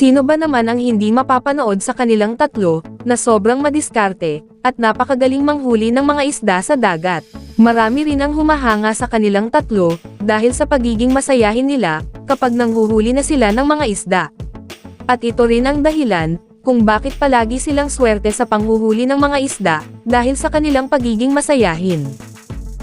Sino ba naman ang hindi mapapanood sa kanilang tatlo, na sobrang madiskarte, at napakagaling manghuli ng mga isda sa dagat? Marami rin ang humahanga sa kanilang tatlo, dahil sa pagiging masayahin nila, kapag nanghuhuli na sila ng mga isda. At ito rin ang dahilan, kung bakit palagi silang swerte sa panghuhuli ng mga isda, dahil sa kanilang pagiging masayahin.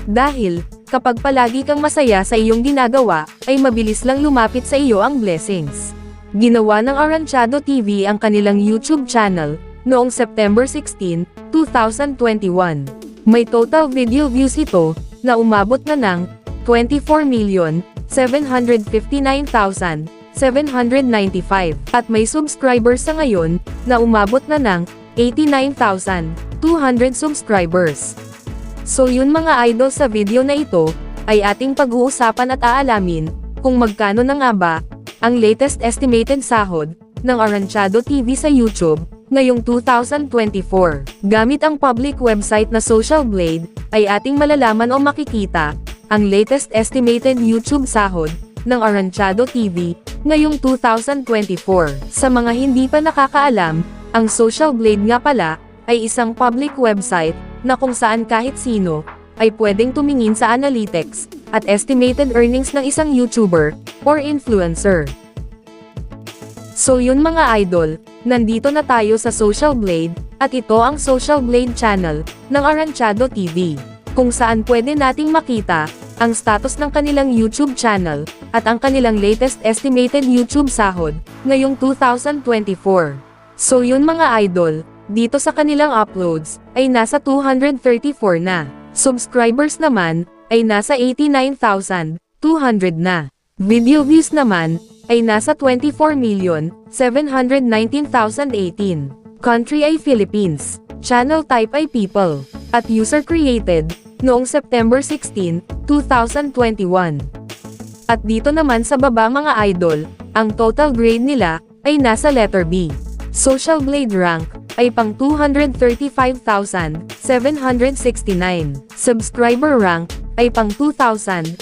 Dahil, kapag palagi kang masaya sa iyong ginagawa, ay mabilis lang lumapit sa iyo ang blessings. Ginawa ng Aranchado TV ang kanilang YouTube channel, noong September 16, 2021. May total video views ito, na umabot na ng 24,759,795 at may subscribers sa ngayon, na umabot na ng 89,200 subscribers. So yun mga idol sa video na ito, ay ating pag-uusapan at aalamin, kung magkano na nga ba, ang latest estimated sahod, ng Aranchado TV sa YouTube, ngayong 2024. Gamit ang public website na Social Blade, ay ating malalaman o makikita, ang latest estimated YouTube sahod, ng Aranchado TV, ngayong 2024. Sa mga hindi pa nakakaalam, ang Social Blade nga pala, ay isang public website, na kung saan kahit sino, ay pwedeng tumingin sa analytics, at estimated earnings ng isang YouTuber, or influencer. So yun mga idol, nandito na tayo sa Social Blade, at ito ang Social Blade channel, ng Aranchado TV, kung saan pwede nating makita, ang status ng kanilang YouTube channel, at ang kanilang latest estimated YouTube sahod, ngayong 2024. So yun mga idol, dito sa kanilang uploads, ay nasa 234 na. Subscribers naman, ay nasa 89,200 na. Video views naman, ay nasa 24,719,018. Country ay Philippines. Channel type ay People. At user created, noong September 16, 2021. At dito naman sa baba mga idol, ang total grade nila, ay nasa letter B. Social Blade rank, ay pang 235,769. Subscriber rank, ay pang 2,566.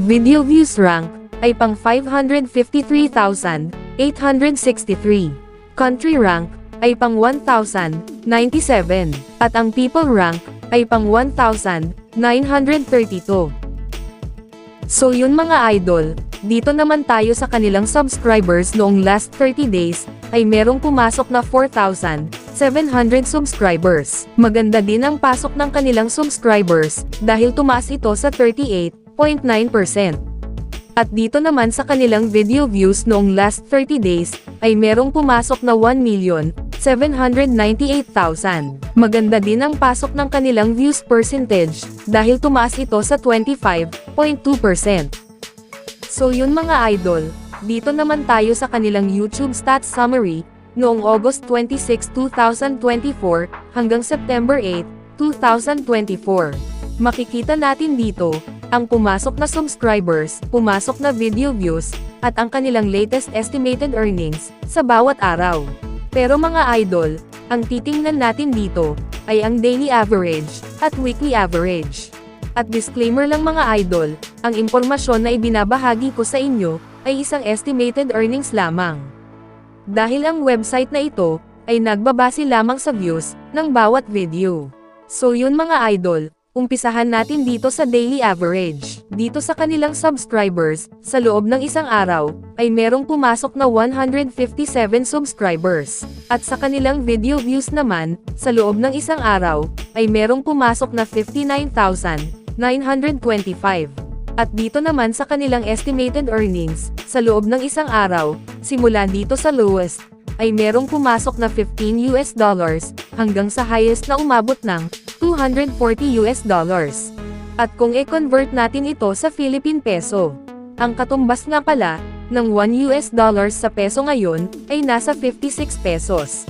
Video views rank, ay pang 553,863. Country rank, ay pang 1,097. At ang people rank, ay pang 1,932. So yun mga idol, dito naman tayo sa kanilang subscribers noong last 30 days, ay merong pumasok na 4,700 subscribers. Maganda din ang pasok ng kanilang subscribers, dahil tumaas ito sa 38.9%. At dito naman sa kanilang video views noong last 30 days, ay merong pumasok na 1,798,000. Maganda din ang pasok ng kanilang views percentage, dahil tumaas ito sa 25.2%. So yun mga idol, dito naman tayo sa kanilang YouTube stats summary, noong August 26, 2024, hanggang September 8, 2024. Makikita natin dito, ang pumasok na subscribers, pumasok na video views, at ang kanilang latest estimated earnings, sa bawat araw. Pero mga idol, ang titingnan natin dito, ay ang daily average, at weekly average. At disclaimer lang mga idol, ang impormasyon na ibinabahagi ko sa inyo, ay isang estimated earnings lamang. Dahil ang website na ito, ay nagbabase lamang sa views, ng bawat video. So yun mga idol, umpisahan natin dito sa daily average. Dito sa kanilang subscribers, sa loob ng isang araw, ay merong pumasok na 157 subscribers. At sa kanilang video views naman, sa loob ng isang araw, ay merong pumasok na 59,925. At dito naman sa kanilang estimated earnings, sa loob ng isang araw, simula dito sa lowest, ay merong pumasok na 15 US dollars, hanggang sa highest na umabot ng 240 US dollars. At kung i-convert natin ito sa Philippine Peso, ang katumbas nga pala, ng 1 US dollars sa peso ngayon, ay nasa 56 pesos.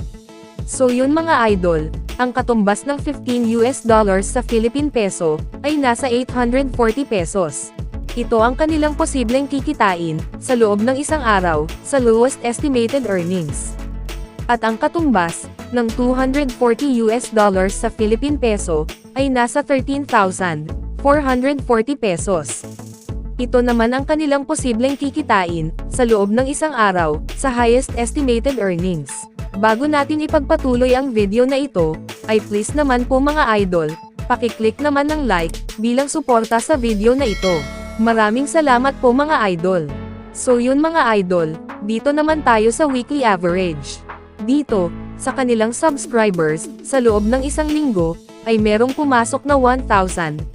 So yun mga idol, ang katumbas ng 15 US dollars sa Philippine Peso, ay nasa 840 pesos. Ito ang kanilang posibleng kikitain, sa loob ng isang araw, sa lowest estimated earnings. At ang katumbas, ng 240 US dollars sa Philippine Peso, ay nasa 13,440 pesos. Ito naman ang kanilang posibleng kikitain, sa loob ng isang araw, sa highest estimated earnings. Bago natin ipagpatuloy ang video na ito, ay please naman po mga idol, pakiclick naman ng like, bilang suporta sa video na ito. Maraming salamat po mga idol. So yun mga idol, dito naman tayo sa weekly average. Dito, sa kanilang subscribers, sa loob ng isang linggo, ay merong pumasok na 1,090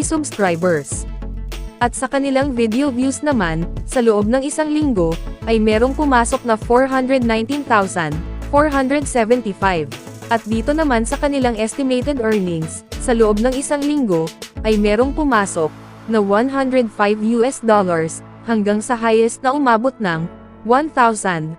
subscribers. At sa kanilang video views naman, sa loob ng isang linggo, ay merong pumasok na 419,475. At dito naman sa kanilang estimated earnings, sa loob ng isang linggo, ay merong pumasok na 105 US dollars, hanggang sa highest na umabot ng 1,700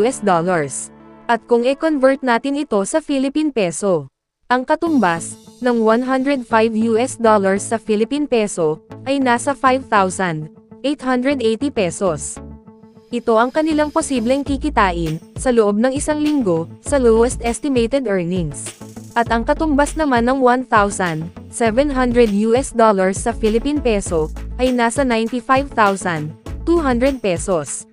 US dollars. At kung i-convert natin ito sa Philippine Peso, ang katumbas ng 105 US dollars sa Philippine Peso ay nasa 5,880 pesos. Ito ang kanilang posibleng kikitain sa loob ng isang linggo sa lowest estimated earnings. At ang katumbas naman ng 1,700 US dollars sa Philippine Peso ay nasa 95,200 pesos.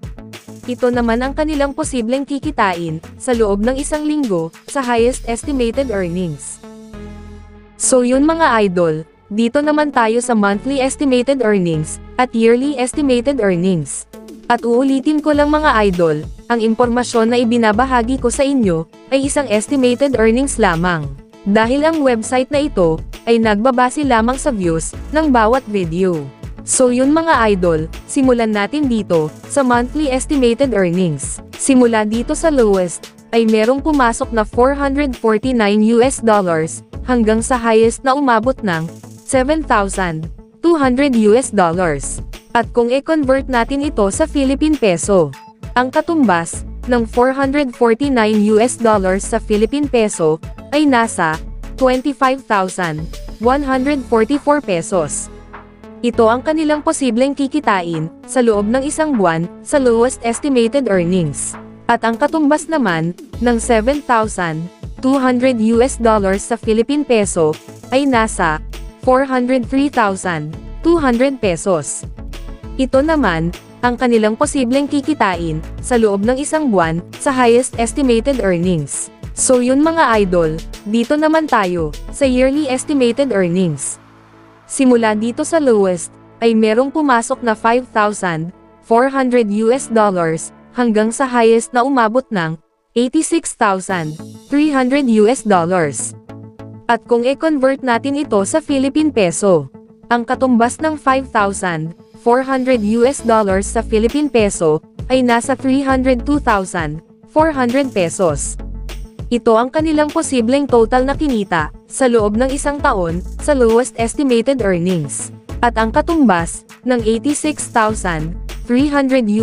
Ito naman ang kanilang posibleng kikitain sa loob ng isang linggo sa highest estimated earnings. So yun mga idol, dito naman tayo sa monthly estimated earnings at yearly estimated earnings. At uulitin ko lang mga idol, ang impormasyon na ibinabahagi ko sa inyo ay isang estimated earnings lamang. Dahil ang website na ito ay nagbabase lamang sa views ng bawat video. So yun mga idol, simulan natin dito, sa monthly estimated earnings. Simula dito sa lowest, ay merong pumasok na 449 US dollars, hanggang sa highest na umabot ng 7,200 US dollars. At kung i-convert natin ito sa Philippine Peso, ang katumbas ng 449 US dollars sa Philippine Peso ay nasa 25,144 pesos. Ito ang kanilang posibleng kikitain sa loob ng isang buwan sa lowest estimated earnings. At ang katumbas naman ng 7,200 US dollars sa Philippine Peso ay nasa 403,200 pesos. Ito naman ang kanilang posibleng kikitain sa loob ng isang buwan sa highest estimated earnings. So yun mga idol, dito naman tayo sa yearly estimated earnings. Simula dito sa lowest, ay merong pumasok na 5,400 US dollars, hanggang sa highest na umabot ng 86,300 US dollars. At kung i-convert natin ito sa Philippine Peso, ang katumbas ng 5,400 US dollars sa Philippine Peso, ay nasa 302,400 pesos. Ito ang kanilang posibleng total na kinita sa loob ng isang taon sa lowest estimated earnings. At ang katumbas ng 86,300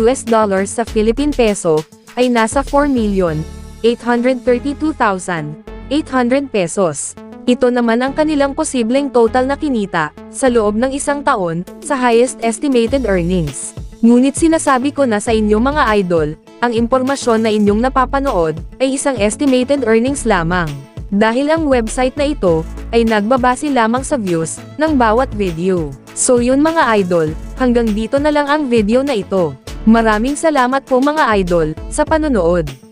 US dollars sa Philippine Peso ay nasa 4,832,800 pesos. Ito naman ang kanilang posibleng total na kinita sa loob ng isang taon sa highest estimated earnings. Ngunit sinasabi ko na sa inyo mga idol, ang impormasyon na inyong napapanood ay isang estimated earnings lamang. Dahil ang website na ito ay nagbabase lamang sa views ng bawat video. So yun mga idol, hanggang dito na lang ang video na ito. Maraming salamat po mga idol sa panonood.